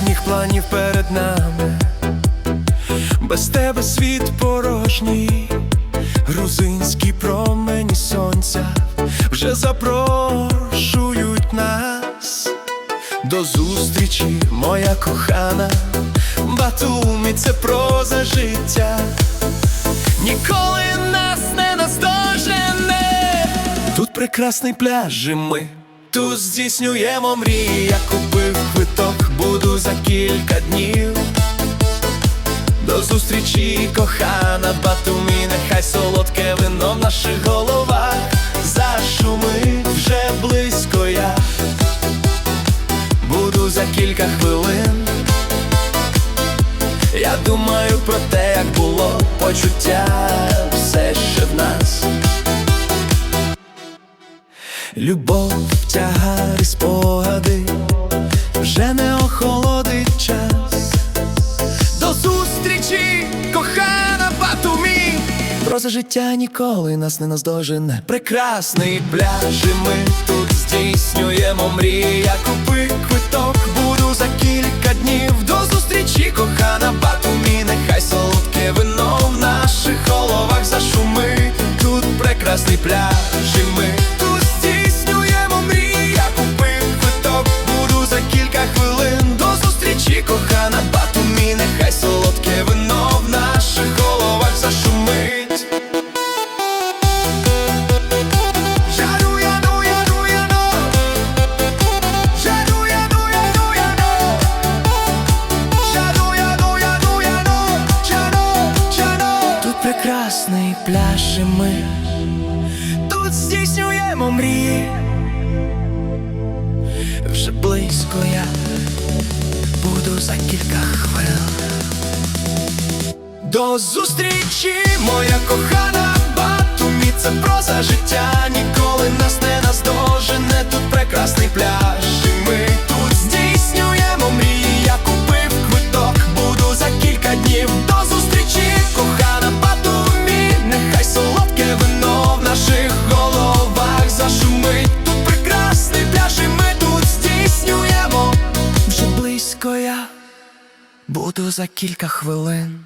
Літніх планів перед нами, без тебе світ порожній, грузинські промені сонця вже запрошують нас до зустрічі, моя кохана, Батумі це проза життя, ніколи нас не наздожене. Тут прекрасний пляж, і ми тут здійснюємо мрії. Я купив квиток, буду за кілька днів. До зустрічі, кохана Батумі, нехай солодке вино в наших головах зашумить вже близько я. Буду за кілька хвилин. Я думаю про те, як було почуття все ще в нас. Любов, тягар спогади вже не охолодить час. До зустрічі, кохана Батумі. Проза життя ніколи нас не наздожене. Прекрасний пляж, і ми тут здійснюємо мрія, купи квиток, прекрасний пляж і ми Тут здійснюємо мрії. Вже близько я буду за кілька хвилин. До зустрічі, моя кохана Батумі, це проза життя близько я буду за кілька хвилин